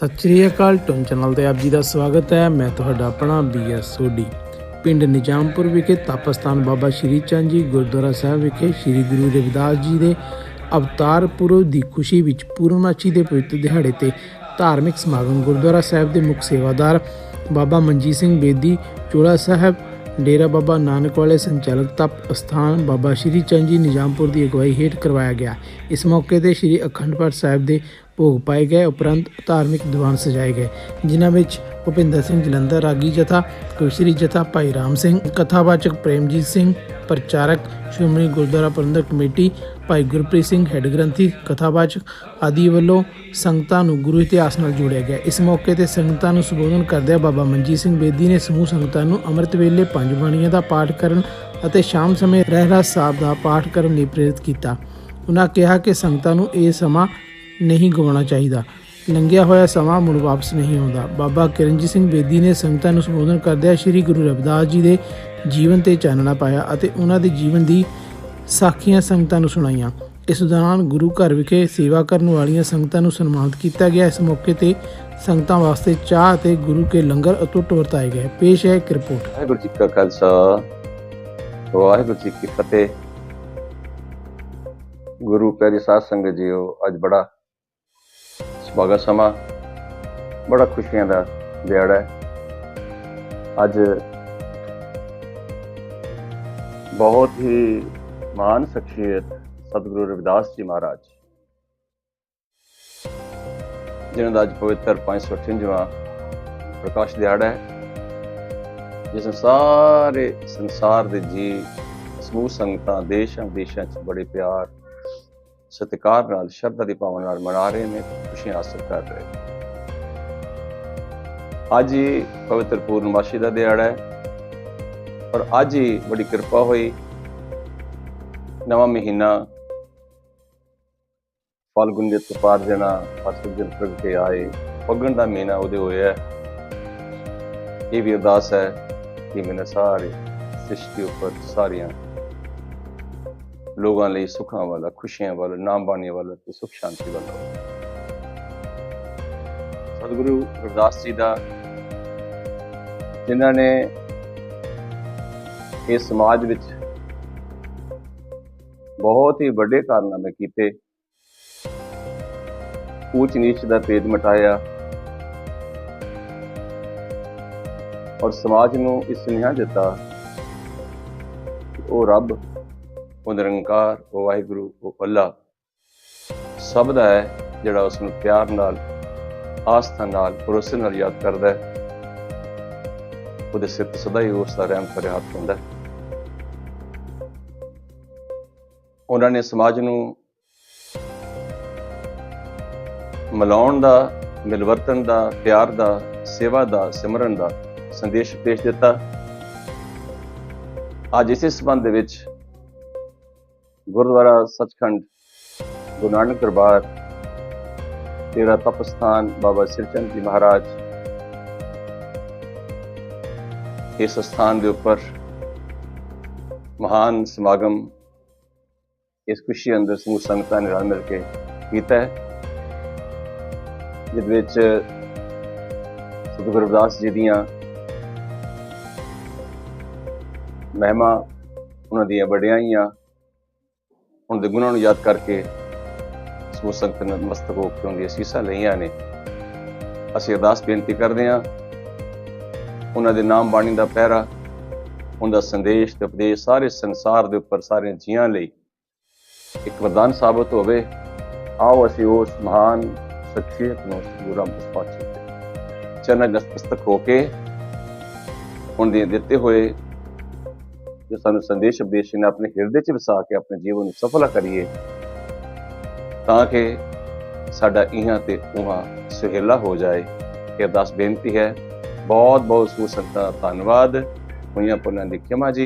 ਸਤਿ ਸ਼੍ਰੀ ਅਕਾਲ, ਟੁਨ ਚੈਨਲ ਤੇ ਆਪ ਜੀ ਦਾ ਸਵਾਗਤ ਹੈ। ਮੈਂ ਤੁਹਾਡਾ ਆਪਣਾ ਬੀਐਸ ਸੋਢੀ। ਪਿੰਡ ਨਿਜਾਮਪੁਰ ਵਿਖੇ ਤਪਸਥਾਨ ਬਾਬਾ ਸ਼੍ਰੀ ਚੰਦ ਜੀ ਗੁਰਦੁਆਰਾ ਸਾਹਿਬ ਵਿਖੇ ਸ਼੍ਰੀ ਗੁਰੂ ਰਵਿਦਾਸ ਜੀ ਦੇ ਅਵਤਾਰ ਪੁਰਬ ਦੀ ਖੁਸ਼ੀ ਵਿੱਚ ਪੂਰਨਮਾਸ਼ੀ ਦੇ ਪਵਿੱਤਰ ਦਿਹਾੜੇ ਤੇ ਧਾਰਮਿਕ ਸਮਾਗਮ ਗੁਰਦੁਆਰਾ ਸਾਹਿਬ ਦੇ ਮੁੱਖ ਸੇਵਾਦਾਰ ਬਾਬਾ ਮਨਜੀਤ ਸਿੰਘ ਬੇਦੀ, ਚੋਲਾ ਸਾਹਿਬ ਡੇਰਾ ਬਾਬਾ ਨਾਨਕ ਵਾਲੇ ਸੰਚਾਲਕ ਤਪ ਸਥਾਨ ਬਾਬਾ ਸ਼੍ਰੀ ਚੰਦ ਜੀ ਨਿਜਾਮਪੁਰ ਦੀ ਅਗਵਾਈ ਹੇਠ ਕਰਵਾਇਆ ਗਿਆ। ਇਸ ਮੌਕੇ ਤੇ ਸ਼੍ਰੀ ਅਖੰਡ ਪਾਠ ਸਾਹਿਬ ਦੇ ਭੋਗ ਪਾਏ ਗਏ, ਉਪਰੰਤ ਧਾਰਮਿਕ ਦੀਵਾਨ ਸਜਾਏ ਗਏ, ਜਿਨ੍ਹਾਂ ਵਿੱਚ ਭੁਪਿੰਦਰ ਸਿੰਘ ਜਲੰਧਰ ਰਾਗੀ ਜਥਾ, ਕੁਸ਼ਰੀ ਜਥਾ ਭਾਈ ਰਾਮ ਸਿੰਘ, ਕਥਾਵਾਚਕ ਪ੍ਰੇਮਜੀਤ ਸਿੰਘ ਪ੍ਰਚਾਰਕ ਸ਼੍ਰੋਮਣੀ ਗੁਰਦੁਆਰਾ ਪ੍ਰਬੰਧਕ ਕਮੇਟੀ ਭਾਈ ਗੁਰਪ੍ਰੀਤ ਸਿੰਘ ਹੈੱਡ ਗ੍ਰੰਥੀ, ਕਥਾਵਾਚਕ ਆਦਿ ਵੱਲੋਂ ਸੰਗਤਾਂ ਨੂੰ ਗੁਰੂ ਇਤਿਹਾਸ ਨਾਲ ਜੋੜਿਆ ਗਿਆ। ਇਸ ਮੌਕੇ ਤੇ ਸੰਗਤਾਂ ਨੂੰ ਸੰਬੋਧਨ ਕਰਦਿਆਂ ਬਾਬਾ ਮਨਜੀਤ ਸਿੰਘ ਬੇਦੀ ਨੇ ਸਮੂਹ ਸੰਗਤਾਂ ਨੂੰ ਅੰਮ੍ਰਿਤ ਵੇਲੇ ਪੰਜ ਬਾਣੀਆਂ ਦਾ ਪਾਠ ਕਰਨ ਅਤੇ ਸ਼ਾਮ ਸਮੇਂ ਰਹਿਰਾਸ ਸਾਹਿਬ ਦਾ ਪਾਠ ਕਰਨ ਲਈ ਪ੍ਰੇਰਿਤ ਕੀਤਾ। ਉਹਨਾਂ ਕਿਹਾ ਕਿ ਸੰਗਤਾਂ ਨੂੰ ਇਹ ਸਮਾਂ ਨਹੀਂ ਗਵਾਉਣਾ ਚਾਹੀਦਾ। ਲੰਘਿਆ ਹੋਇਆ ਸਮਾਂ ਮੁੜ ਵਾਪਸ ਨਹੀਂ ਆਉਂਦਾ। ਬਾਬਾ ਕਿਰਨਜੀਤ ਸਿੰਘ ਬੇਦੀ ਨੇ ਸੰਗਤਾਂ ਨੂੰ ਸੰਬੋਧਨ ਕਰਦਿਆਂ ਸ੍ਰੀ ਗੁਰੂ ਰਵਿਦਾਸ ਜੀ ਦੇ ਜੀਵਨ ਤੇ ਚਾਨਣਾ ਪਾਇਆ ਅਤੇ ਉਹਨਾਂ ਦੇ ਜੀਵਨ ਦੀ ਸਾਖੀਆਂ ਸੰਗਤਾਂ ਨੂੰ ਸੁਣਾਈਆਂ। ਇਸ ਦੌਰਾਨ ਗੁਰੂ ਘਰ ਵਿਖੇ ਸੇਵਾ ਕਰਨ ਵਾਲੀਆਂ ਸੰਗਤਾਂ ਨੂੰ ਸਨਮਾਨਿਤ ਕੀਤਾ ਗਿਆ। ਇਸ ਮੌਕੇ ਤੇ ਸੰਗਤਾਂ ਵਾਸਤੇ ਚਾਹ ਅਤੇ ਗੁਰੂ ਕੇ ਲੰਗਰ ਅਟੁੱਟ ਵਰਤਾਏ ਗਏ। ਪੇਸ਼ ਹੈ ਇੱਕ ਰਿਪੋਰਟ। ਵਾਹਿਗੁਰੂ ਜੀ ਕਾ ਖਾਲਸਾ। ਵਾਹਿਗੁਰੂ ਜੀ ਕੀ ਫਤਿਹ। ਗੁਰੂ ਪਿਆਰੀ ਸਾਧ ਸੰਗਤ ਜੀਓ, ਅੱਜ ਬੜਾ ਸੁਭਾਗਾ ਸਮਾਂ, ਬੜਾ ਖੁਸ਼ੀਆਂ ਦਾ ਦਿਹਾੜਾ ਹੈ। ਅੱਜ ਬਹੁਤ ਹੀ ਮਹਾਨ ਸ਼ਖਸੀਅਤ ਸਤਿਗੁਰੂ ਰਵਿਦਾਸ ਜੀ ਮਹਾਰਾਜ। ਜਿਨ੍ਹਾਂ ਦਾ ਅੱਜ ਪਵਿੱਤਰ 558ਵਾਂ ਪ੍ਰਕਾਸ਼ ਦਿਹਾੜਾ ਹੈ, ਜਿਸ ਸਾਰੇ ਸੰਸਾਰ ਦੇ ਜੀ ਸਮੂਹ ਸੰਗਤਾਂ, ਦੇਸ਼ਾਂ ਵਿਦੇਸ਼ਾਂ 'ਚ ਬੜੇ ਪਿਆਰ, ਸਤਿਕਾਰ ਨਾਲ, ਸ਼ਰਧਾ ਦੀ ਭਾਵਨਾ ਨਾਲ ਮਨਾ ਰਹੇ ਨੇ, ਖੁਸ਼ੀਆਂ ਹਾਸਲ ਕਰ ਰਹੇ ਨੇ। ਅੱਜ ਹੀ ਪਵਿੱਤਰ ਪੂਰਨਮਾਸ਼ੀ ਦਾ ਦਿਹਾੜਾ ਹੈ। ਔਰ ਅੱਜ ਹੀ ਬੜੀ ਕਿਰਪਾ ਹੋਈ। ਨਵਾਂ ਮਹੀਨਾ ਫਾਲਗੁਨ ਦੇ ਤਪਾਰ ਜਨਾ ਫਸਲ ਦਿਨ ਪ੍ਰਗਟੇ ਆਏ। ਪੱਗਣ ਦਾ ਮਹੀਨਾ ਉਹਦੇ ਹੋਇਆ ਇਹ ਵੀ ਅਰਦਾਸ ਹੈ ਕਿ ਮੈਨੇ ਸਾਰੇ ਸ੍ਰਿਸ਼ਟੀ ਉੱਪਰ ਸਾਰੀਆਂ ਲੋਕਾਂ ਲਈ ਸੁੱਖਾਂ ਵਾਲਾ, ਖੁਸ਼ੀਆਂ ਵਾਲਾ ਨਾਮ ਬਾਣੀ ਵਾਲਾ ਤੇ ਸੁਖ ਸ਼ਾਂਤੀ ਵਾਲਾ ਸਤਿਗੁਰੂ ਅਰਦਾਸ ਜੀ ਦਾ ਜਿਨ੍ਹਾਂ ਨੇ ਇਸ ਸਮਾਜ ਵਿੱਚ ਬਹੁਤ ਹੀ ਵੱਡੇ ਕਾਰਨਾਮੇ ਕੀਤੇ। ਊਚ ਨੀਚ ਦਾ ਭੇਦ ਮਟਾਇਆ। ਔਰ ਸਮਾਜ ਨੂੰ ਇਸ ਸੁਨੇਹਾ ਦਿੱਤਾ ਉਹ ਰੱਬ, ਉਹ ਨਿਰੰਕਾਰ, ਉਹ ਵਾਹਿਗੁਰੂ, ਉਹ ਅੱਲਾ, ਸਭ ਦਾ ਹੈ ਜਿਹੜਾ ਉਸ ਨੂੰ ਪਿਆਰ ਨਾਲ, ਆਸਥਾ ਨਾਲ, ਭਰੋਸੇ ਨਾਲ ਯਾਦ ਕਰਦਾ ਹੈ। ਉਹਦੇ ਸਿਰ ਤੇ ਸਦਾ ਹੀ ਉਸ ਦਾ ਰਹਿਮ ਭਰਿਆ ਹੁੰਦਾ ਹੈ। ਉਹਨਾਂ ਨੇ ਸਮਾਜ ਨੂੰ ਮਿਲਾਉਣ ਦਾ, ਮਿਲਵਰਤਨ ਦਾ, ਪਿਆਰ ਦਾ, ਸੇਵਾ ਦਾ, ਸਿਮਰਨ ਦਾ ਸੰਦੇਸ਼ ਪੇਸ਼ ਦਿੱਤਾ। ਅੱਜ ਇਸੇ ਸੰਬੰਧ ਦੇ ਵਿੱਚ ਗੁਰਦੁਆਰਾ ਸੱਚਖੰਡ, ਗੁਰੂ ਨਾਨਕ ਦਰਬਾਰ, ਤੇਰਾ ਤਪਸਥਾਨ ਬਾਬਾ ਸਿਰਚੰਦ ਜੀ ਮਹਾਰਾਜ ਇਸ ਸਥਾਨ ਦੇ ਉੱਪਰ ਮਹਾਨ ਸਮਾਗਮ ਇਸ ਖੁਸ਼ੀ ਅੰਦਰ ਸਮੂਹ ਸੰਗਤਾਂ ਨੇ ਰਲ ਮਿਲ ਕੇ ਕੀਤਾ ਹੈ ਜਿਸ ਵਿੱਚ ਸਤਿਗੁਰੂ ਰਵਿਦਾਸ ਜੀ ਦੀਆਂ ਮਹਿਮਾ, ਉਹਨਾਂ ਦੀਆਂ ਵਡਿਆਈਆਂ ਉਹਨਾਂ ਦੇ ਗੁਣਾਂ ਨੂੰ ਯਾਦ ਕਰਕੇ ਸਮੂਹ ਸੰਗਤ ਨੇ ਮਸਤਕ ਹੋ ਕੇ ਉਹਨਾਂ ਉਹਦੀਆਂ ਅਸੀਸਾਂ ਲਈਆਂ ਨੇ। ਅਸੀਂ ਅਰਦਾਸ ਬੇਨਤੀ ਕਰਦੇ ਹਾਂ, ਉਹਨਾਂ ਦੇ ਨਾਮ ਬਾਣੀ ਦਾ ਪਹਿਰਾ, ਉਹਨਾਂ ਦਾ ਸੰਦੇਸ਼ ਤੇ ਉਪਦੇਸ਼ ਸਾਰੇ ਸੰਸਾਰ ਦੇ ਉੱਪਰ ਸਾਰੇ ਜੀਆਂ ਲਈ ਇੱਕ ਵਰਦਾਨ ਸਾਬਤ ਹੋਵੇ, ਆਓ ਅਸੀਂ ਉਸ ਮਹਾਨ ਸ਼ਖੀਅਤ ਨੂੰ ਪੂਰਾ ਰਾਮਦਾਸ ਪਾਤਸ਼ਾਹ ਦੇ ਚਰਨਾਂ ਨਤਮਸਤਕ ਹੋ ਕੇ ਉਹਨਾਂ ਦੇ ਦਿੱਤੇ ਹੋਏ ਜੋ ਸਾਨੂੰ ਸੰਦੇਸ਼ ਉਪਦੇਸ਼ ਨੇ ਆਪਣੇ ਹਿਰਦੇ 'ਚ ਵਸਾ ਕੇ ਆਪਣੇ ਜੀਵਨ ਨੂੰ ਸਫਲਾ ਕਰੀਏ, ਤਾਂ ਕਿ ਸਾਡਾ ਇਹਾਂ ਤੇ ਉਹਾਂ ਸੁਹੇਲਾ ਹੋ ਜਾਏ। ਇਹ ਅਰਦਾਸ ਬੇਨਤੀ ਹੈ। ਬਹੁਤ ਬਹੁਤ ਸੂਸੰਤਾ ਧੰਨਵਾਦ। ਹੋਈਆਂ ਪੁਨਾਂ ਦੀ ਖਿਮਾ ਜੀ।